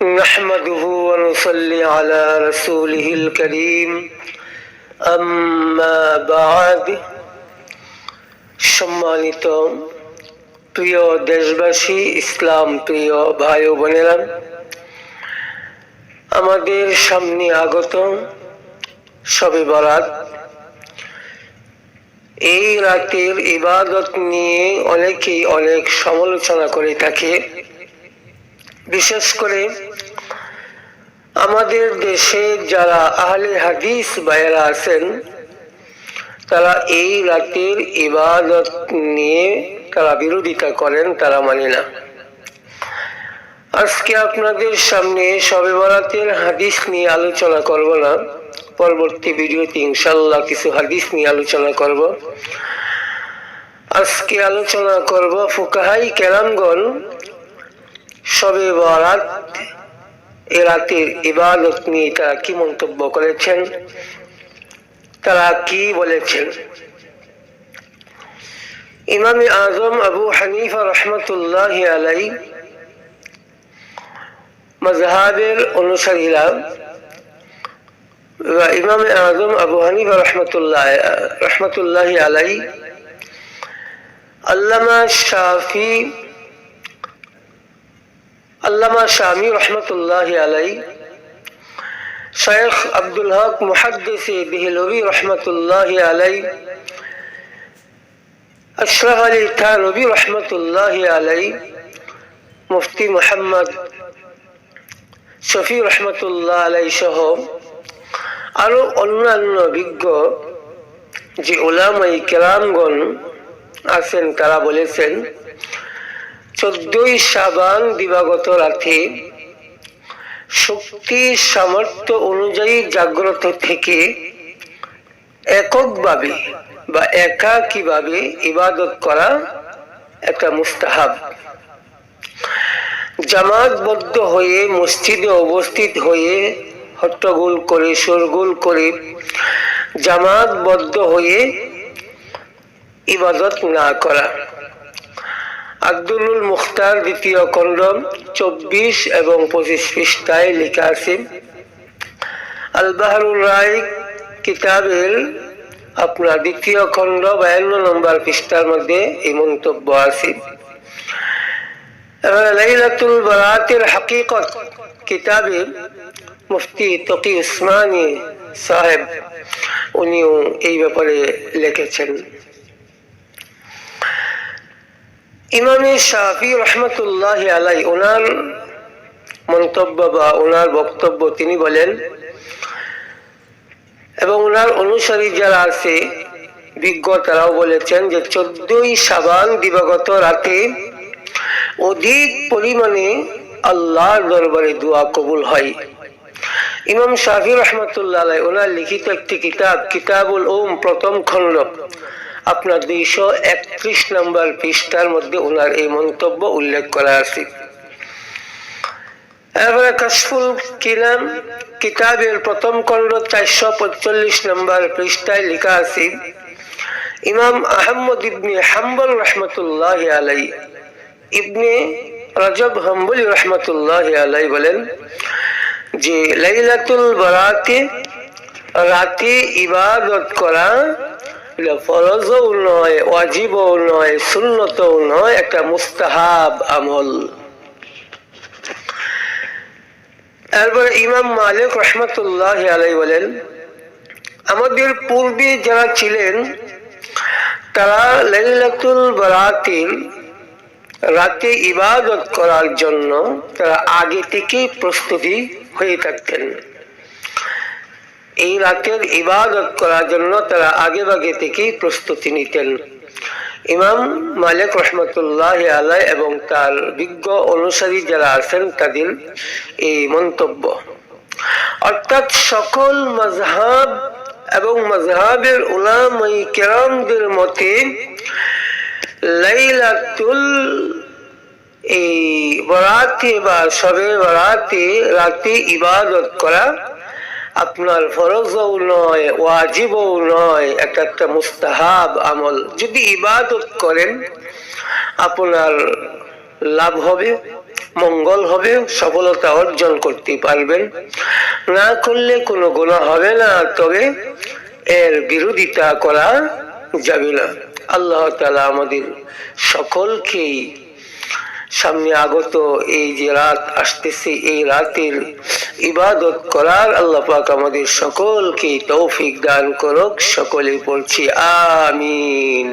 نحمده ونصلي على رسوله الكريم أما بعد সম্মানিত প্রিয় দেশবাসী ইসলাম প্রিয় ভাই ও বোনেরা আমাদের সামনে আগত সবে বরাত এই রাতের ইবাদত নিয়ে অনেকেই অনেক সমালোচনা করে থাকে বিশেষ করে আমাদের দেশে যারা আহলে হাদিস ভাইয়েরা আছেন, তারা এই রাতের ইবাদত নিয়ে তারা বিরোধিতা করেন, তারা মানে না। আজকে আপনাদের সামনে সবে বরাতের হাদিস নিয়ে আলোচনা করব না। পরবর্তী ভিডিওতে ইনশাল্লাহ কিছু হাদিস নিয়ে আলোচনা করব। আজকে আলোচনা করব ফুকাহাই কেরামগণ সবে বরাত এ রাতের ইবাদত নিয়ে তারা কি মন্তব্য করেছেন? তারা কি বলেছেন? ইমামে আজম আবু হানিফা রহমতুল্লাহ আলাই মজহাবের অনুসারীরা ইমামে আজম আবু হানিফা রহমতুল্লাহ রহমতুল্লাহ আলাই আল্লামা শাফি আল্লামা শামি রহমতুল্লাহ আলাই শেখ আব্দুল হক মুহাদ্দিসি বিহলবি রহমতুল্লাহ আলাই আশরাফ আলী থানবী রহমতুল্লাহ আলাই মুফতি মোহাম্মদ শফি রহমতুল্লাহ আলাই সহ আরও অন্যান্য বিজ্ঞ যে ওলামাই কেরামগণ আছেন, তারা বলেছেন চোদ্দই সাবান দিবাগত রাতে শক্তি সামর্থ্য অনুযায়ী জাগ্রত থেকে এককভাবে বা একাকীভাবে ইবাদত করা একটা মুস্তাহাব। জামাতবদ্ধ হয়ে মসজিদে অবস্থিত হয়ে হট্টগোল করে, শোরগোল করে জামাতবদ্ধ হয়ে ইবাদত না করা। আব্দুল মুখতার দ্বিতীয় খণ্ড চব্বিশ এবং পঁচিশ পৃষ্ঠায় লেখা আছে আল বাহারুল রায় কিতাবের আপনার দ্বিতীয় খণ্ড, বায়ান্ন নম্বর পৃষ্ঠার মধ্যে এই মন্তব্য আছে। লাইলাতুল বারাতের হাকিকত কিতাবে মুফতি তকি উসমানী সাহেব, উনিও এই ব্যাপারে লিখেছেন। ইমামে শাফি রহমতুল্লাহ আলাই ওনার মন্তব্য বা ওনার বক্তব্য তিনি বলেন, এবং ওনার অনুসারী যারা আছে, বিজ্ঞ তারাও বলেছেন যে চোদ্দই সাবান দিবাগত রাতে অধিক পরিমাণে আল্লাহর দরবারে দোয়া কবুল হয়। ইমাম শাফি রহমতুল্লাহ ওনার লিখিত একটি কিতাব, কিতাবুল ওম প্রথম খণ্ড। আপনার দুইশো একত্রিশ নম্বর পৃষ্ঠার মধ্যে ওনার এই মন্তব্য উল্লেখ করা আছে। এবারে কাশফুল কিলাম, কিতাবের প্রথম খণ্ড চারশো পঁয়তাল্লিশ নম্বর পৃষ্ঠায় লেখা আছে, ইমাম আহমদ ইবনে হাম্বল রহমতুল্লাহ আলাই ইবনে রজব হাম্বলি রহমতুল্লাহ আলাই বলেন যে লাইলাতুল বরাতে রাতে ইবাদত করা ফরজও নয়, ওয়াজিবও নয়, সুন্নতও নয়, একটা মুস্তাহাব আমল। এরপরে ইমাম মালিক রহমতুল্লাহ আলাই বলেন, আমাদের পূর্বে যারা ছিলেন, তারা লাইলাতুল বারাতির রাতে ইবাদত করার জন্য তারা আগে থেকেই প্রস্তুতি হয়ে থাকতেন। এই রাতের ইবাদত করার জন্য তারা আগে বাগে থেকেই প্রস্তুতি নিতেন। ইমাম মালিক রহমতুল্লাহ আলাই এবং তার বিজ্ঞ অনুসারী যারা আছেন তাদের এই মন্তব্য। অর্থাৎ সকল মজহাব এবং মজহাবের উলামাই কেরামদের মতে লাইলাতুল এই বরাতে বা সবে বরাতে, রাতে ইবাদত করা আপনার ফরজও নয়, ওয়াজিবও নয় একটা একটা মুস্তাহাব আমল। যদি ইবাদত করেন, আপনার লাভ হবে, মঙ্গল হবে, সফলতা অর্জন করতে পারবেন। না করলে কোনো গুণা হবে না, তবে এর বিরোধিতা করা যাবে না। আল্লাহ তালা আমাদের সকলকেই সামনে আগত এই যে রাত আসতেছে, এই রাতের ইবাদত করার আল্লাহ পাক আমাদের সকলকে তৌফিক দান করুক। সকলে পড়ছি আমিন।